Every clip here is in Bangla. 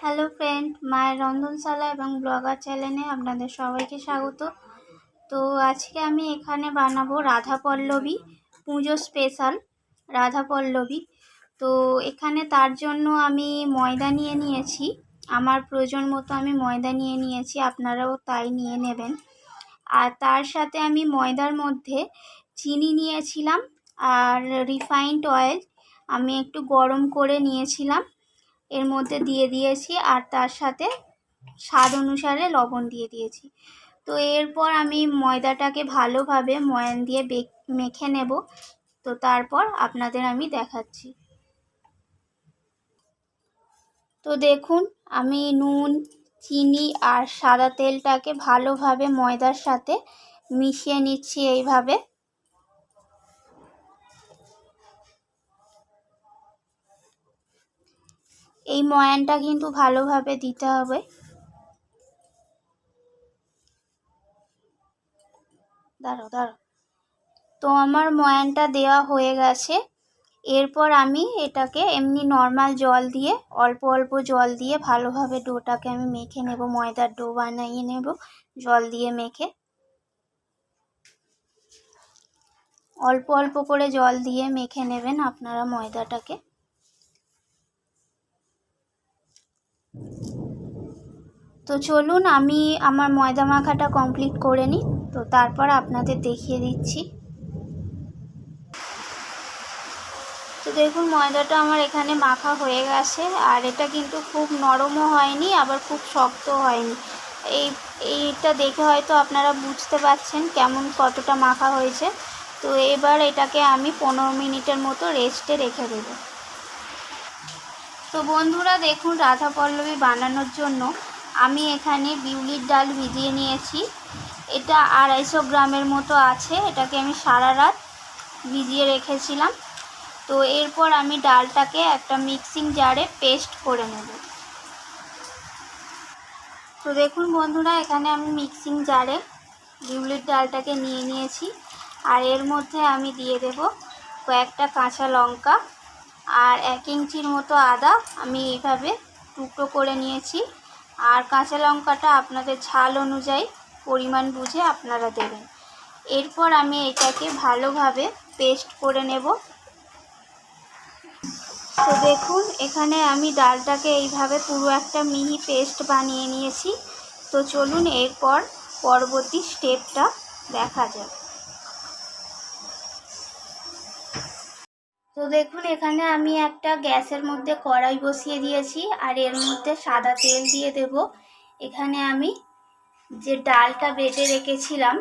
হ্যালো ফ্রেন্ড মায়ের রন্ধনশালা এবং ব্লগার চ্যানেলে আপনাদের সবাইকে স্বাগত। তো আজকে আমি এখানে বানাবো রাধা পল্লবী পুজো স্পেশাল রাধা পল্লবী। তো এখানে তার জন্য আমি ময়দা নিয়ে নিয়েছি। আমার প্রয়োজন মতো আমি ময়দা নিয়ে নিয়েছি, আপনারাও তাই নিয়ে নেবেন। আর তার সাথে আমি ময়দার মধ্যে চিনি নিয়েছিলাম আর রিফাইন্ড অয়েল আমি একটু গরম করে নিয়েছিলাম। এর মধ্যে দিয়ে দিয়েছি আর তার সাথে স্বাদ অনুসারে লবণ দিয়ে দিয়েছি। তো এরপর আমি ময়দাটাকে ভালোভাবে ময়ান দিয়ে মেখে নেব। তো তারপর আপনাদের আমি দেখাচ্ছি। তো দেখুন, আমি নুন, চিনি আর সাদা তেলটাকে ভালোভাবে ময়দার সাথে মিশিয়ে নিচ্ছি এইভাবে। এই ময়ানটা কিন্তু ভালোভাবে দিতে হবে। দাঁড়ো দাঁড়ো তো আমার ময়ানটা দেওয়া হয়ে গেছে। এরপর আমি এটাকে এমনি নর্মাল জল দিয়ে, অল্প অল্প জল দিয়ে ভালোভাবে ডোটাকে আমি মেখে নেব, ময়দার ডো বানিয়ে নেব, জল দিয়ে মেখে। অল্প অল্প করে জল দিয়ে মেখে নেবেন আপনারা ময়দাটাকে। তো চলুন আমি আমার ময়দা মাখাটা কমপ্লিট করে নিই। তো তারপর আপনাদের দেখিয়ে দিচ্ছি। তো দেখুন, ময়দাটা আমার এখানে মাখা হয়ে গেছে। আর এটা কিন্তু খুব নরমও হয়নি, আবার খুব শক্ত হয়নি। এই, এইটা দেখে হয়তো আপনারা বুঝতে পারছেন কেমন কতটা মাখা হয়েছে। তো এবার এটাকে আমি পনেরো মিনিটের মতো রেস্টে রেখে দেবো। তো বন্ধুরা, দেখুন, রাধা পল্লবী বানানোর জন্য আমি এখানে বিউলির ডাল ভিজিয়ে নিয়েছি। এটা আড়াইশো গ্রামের মতো আছে। এটাকে আমি সারা রাত ভিজিয়ে রেখেছিলাম। তো এরপর আমি ডালটাকে একটা মিক্সিং জারে পেস্ট করে নেব। তো দেখুন বন্ধুরা, এখানে আমি মিক্সিং জারে বিউলির ডালটাকে নিয়ে নিয়েছি। আর এর মধ্যে আমি দিয়ে দেব কয়েকটা কাঁচা লঙ্কা আর এক ইঞ্চির মতো আদা। আমি এইভাবে টুকরো করে নিয়েছি। আর কাঁচা লঙ্কাটা আপনাদের ঝাল অনুযায়ী পরিমাণ বুঝে আপনারা দেবেন। এরপর আমি এটাকে ভালোভাবে পেস্ট করে নেব। তো দেখুন, এখানে আমি ডালটাকে এইভাবে পুরো একটা মিহি পেস্ট বানিয়ে নিয়েছি। তো চলুন এরপর পরবর্তী স্টেপটা দেখা যাক। তো দেখুন, এখানে আমি একটা গ্যাসের মধ্যে কড়াই বসিয়ে দিয়েছি, আর এর মধ্যে সাদা তেল দিয়ে দেব। এখানে আমি যে ডালটা বেটে রেখেছিলাম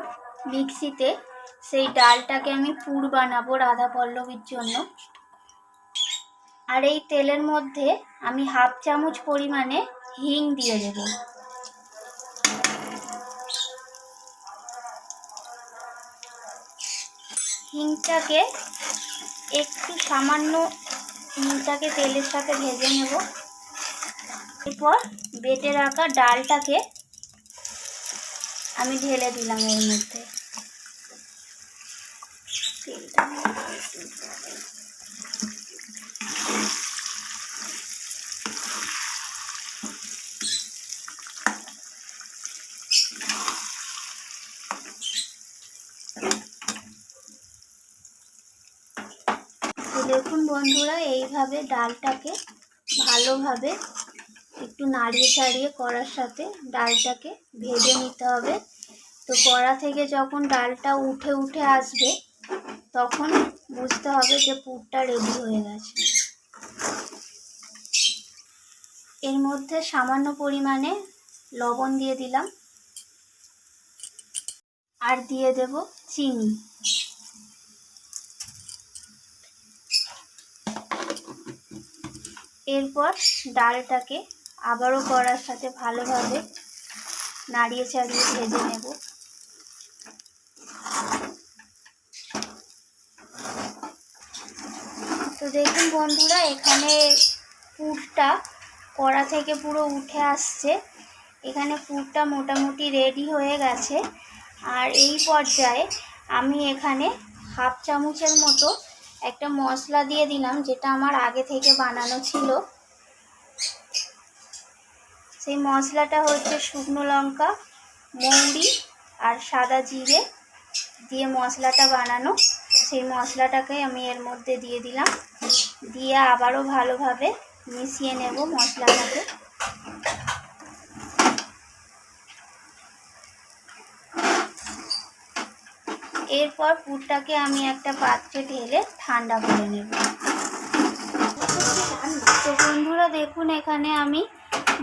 মিক্সিতে, সেই ডালটাকে আমি পুর বানাবো রাধা পল্লবীর জন্য। আর এই তেলের মধ্যে আমি হাফ চামচ পরিমাণে হিং দিয়ে দেব। হিংটাকে একটু সামান্য নুনটাকে তেলের সাথে ভেজে নেব। এরপর বেটে রাখা ডালটাকে আমি ঢেলে দিলাম এর মধ্যে। দেখুন বন্ধুরা, এইভাবে ডালটাকে ভালোভাবে একটু নাড়িয়ে চাড়িয়ে কড়ার সাথে ডালটাকে ভেজে নিতে হবে। তো কড়া থেকে যখন ডালটা উঠে উঠে আসবে, তখন বুঝতে হবে যে পুরটা রেডি হয়ে গেছে। এর মধ্যে সামান্য পরিমাণে লবণ দিয়ে দিলাম। আর দিয়ে দেব চিনি। এরপর ডালটাকে আবারও কড়ার সাথে ভালোভাবে নাড়িয়ে চাড়িয়ে ভেজে নেব। তো দেখুন বন্ধুরা, এখানে পুরটা কড়া থেকে পুরো উঠে আসছে। এখানে পুরটা মোটামুটি রেডি হয়ে গেছে। আর এই পর্যায়ে আমি এখানে হাফ চামচের মতো একটা মশলা দিয়ে দিলাম, যেটা আমার আগে থেকে বানানো ছিল। সেই মশলাটা হচ্ছে শুকনো লঙ্কা, মৌরি আর সাদা জিরে দিয়ে মশলাটা বানানো। সেই মশলাটাকে আমি এর মধ্যে দিয়ে দিলাম। দিয়ে আবারও ভালোভাবে মিশিয়ে নেব মশলাটাকে। এরপর পুরটাকে আমি একটা পাত্রে ঢেলে ঠান্ডা করে নেব। তো বন্ধুরা দেখুন, এখানে আমি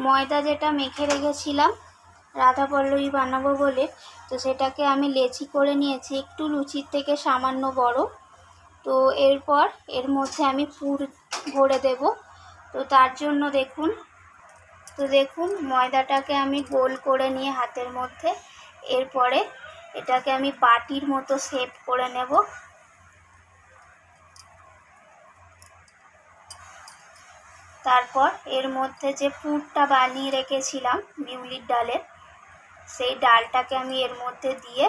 ময়দা যেটা মেখে রেখেছিলাম, রাধা পল্লবী বানাবো বলে, তো সেটাকে আমি লেচি করে নিয়েছি, একটু লুচির থেকে সামান্য বড়। তো এরপর এর মধ্যে আমি পুর ভরে দেব। তো তার জন্য দেখুন, তো দেখুন ময়দাটাকে আমি গোল করে নিয়ে হাতের মধ্যে, এরপরে এটাকে আমি পাটির মতো শেপ করে নেব। তারপর এর মধ্যে যে পুরটা বানিয়ে রেখেছিলাম বিউলির ডালের সেই ডালটাকে আমি এর মধ্যে দিয়ে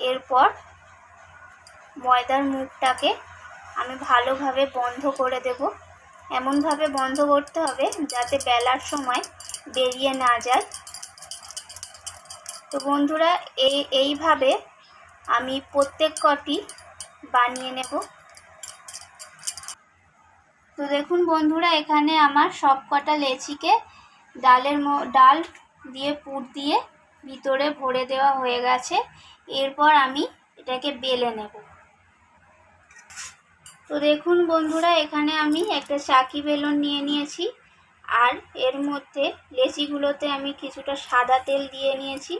এরপর ময়দার মুখটাকে আমি ভালোভাবে বন্ধ করে দেব। এমনভাবে বন্ধ করতে হবে যাতে বেলার সময় বেরিয়ে না যায়। তো বন্ধুরা, এই, এইভাবে আমি প্রত্যেক কটি বানিয়ে নেব। তো দেখুন বন্ধুরা, এখানে আমার সব কটা লেচিকে ডালের ডাল দিয়ে, পুর দিয়ে ভিতরে ভরে দেওয়া হয়ে গেছে। এরপর আমি এটাকে বেলে নেব। তো দেখুন বন্ধুরা, এখানে আমি একটা চাকি বেলন নিয়ে নিয়েছি। আর এর মধ্যে লেচিগুলোতে আমি কিছুটা সাদা তেল দিয়ে নিয়েছি।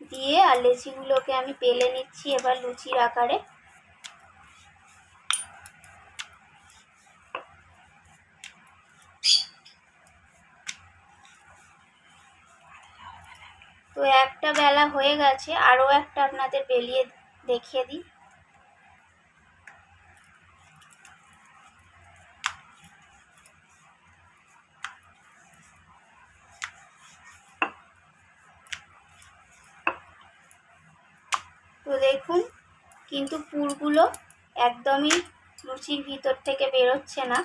দিয়ে আর লেচিগুলোকে আমি পেলে নিচ্ছি এবার লুচির আকারে। তো একটা বেলা হয়ে গেছে, আরও একটা আপনাদের বেলিয়ে দেখিয়ে দিই। তো দেখুন, কিন্তু পুরগুলো একদমই লুচির ভিতর থেকে বেরোচ্ছে না।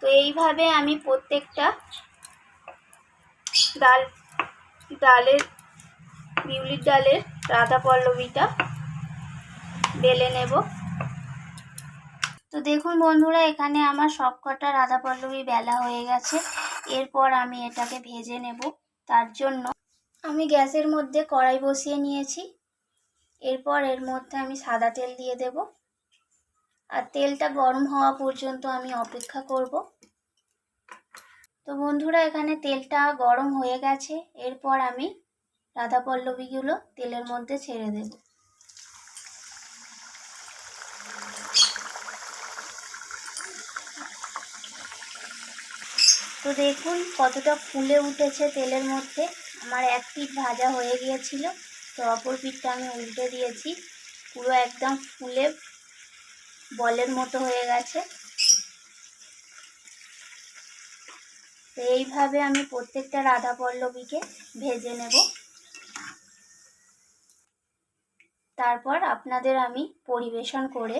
তো এইভাবে আমি প্রত্যেকটা ডাল, ডালের, বিউলির ডালের রাধা পল্লবীটা বেলে নেব। তো দেখুন বন্ধুরা, এখানে আমার সবকটা রাধা পল্লবী বেলা হয়ে গেছে। এরপর আমি এটাকে ভেজে নেব। তার জন্য আমি গ্যাসের মধ্যে কড়াই বসিয়ে নিয়েছি। এরপর এর মধ্যে আমি সাদা তেল দিয়ে দেব। আর তেলটা গরম হওয়া পর্যন্ত আমি অপেক্ষা করব। তো বন্ধুরা, এখানে তেলটা গরম হয়ে গেছে। এরপর আমি রাধা পল্লবীগুলো তেলের মধ্যে ছেড়ে দেব। তো দেখুন কতটা ফুলে উঠেছে তেলের মধ্যে। আমার এক পিঠ ভাজা হয়ে গিয়েছিল। তো অপর পিঠটা আমি উল্টে দিয়েছি। পুরো একদম ফুলে বলের মতো হয়ে গেছে। তো এইভাবে আমি প্রত্যেকটা রাধা পল্লবীকে ভেজে নেব। তারপর আপনাদের আমি পরিবেশন করে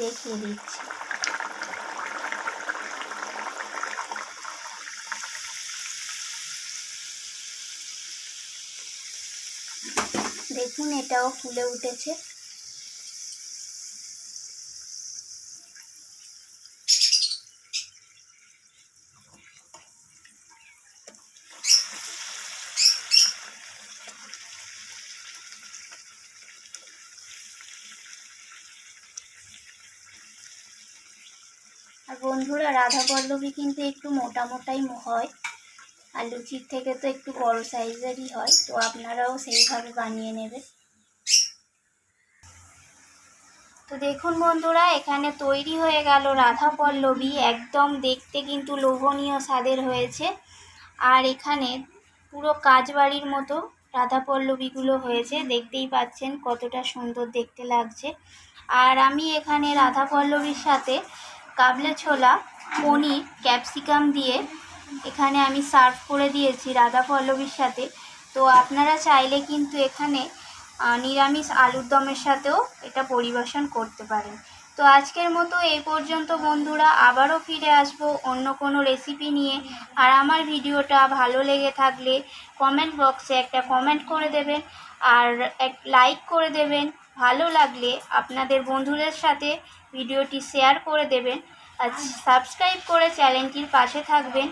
দেখিয়ে দিচ্ছি। দেখুন এটাও ফুলে উঠেছে। আর বন্ধুরা রাধা পল্লবী কিন্তু একটু মোটা মোটাই হয়। আর লুচির থেকে তো একটু বড় সাইজেরই হয়, তো আপনারাও সেইভাবে বানিয়ে নেবেন। তো দেখুন বন্ধুরা, এখানে তৈরি হয়ে গেল রাধা পল্লবী একদম দেখতে কিন্তু লোভনীয় স্বাদের হয়েছে। আর এখানে পুরো কাজবাড়ির মতো রাধা পল্লবীগুলো হয়েছে। দেখতেই পাচ্ছেন কতটা সুন্দর দেখতে লাগছে। আর আমি এখানে রাধা পল্লবীর সাথে কাবলে ছোলা, পনির, ক্যাপসিকাম দিয়ে এখানে আমি সার্ভ করে দিয়েছি রাধা পল্লবীর সাথে। তো আপনারা চাইলে কিন্তু এখানে নিরামিষ আলুর দমের সাথেও এটা পরিবেশন করতে পারেন। তো আজকের মতো এই পর্যন্ত বন্ধুরা, আবারও ফিরে আসব অন্য কোনো রেসিপি নিয়ে। আর আমার ভিডিওটা ভালো লেগে থাকলে কমেন্ট বক্সে একটা কমেন্ট করে দেবেন। আর এক লাইক করে দেবেন। ভালো লাগলে আপনাদের বন্ধুদের সাথে ভিডিওটি শেয়ার করে দেবেন। সাবস্ক্রাইব করে চ্যানেলটির পাশে থাকবেন।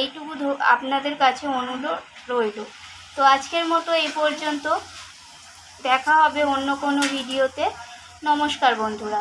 এইটুকু আপনাদের কাছে অনুরোধ রইল। তো আজকের মতো এই পর্যন্ত। দেখা হবে অন্য কোনো ভিডিওতে। নমস্কার বন্ধুরা।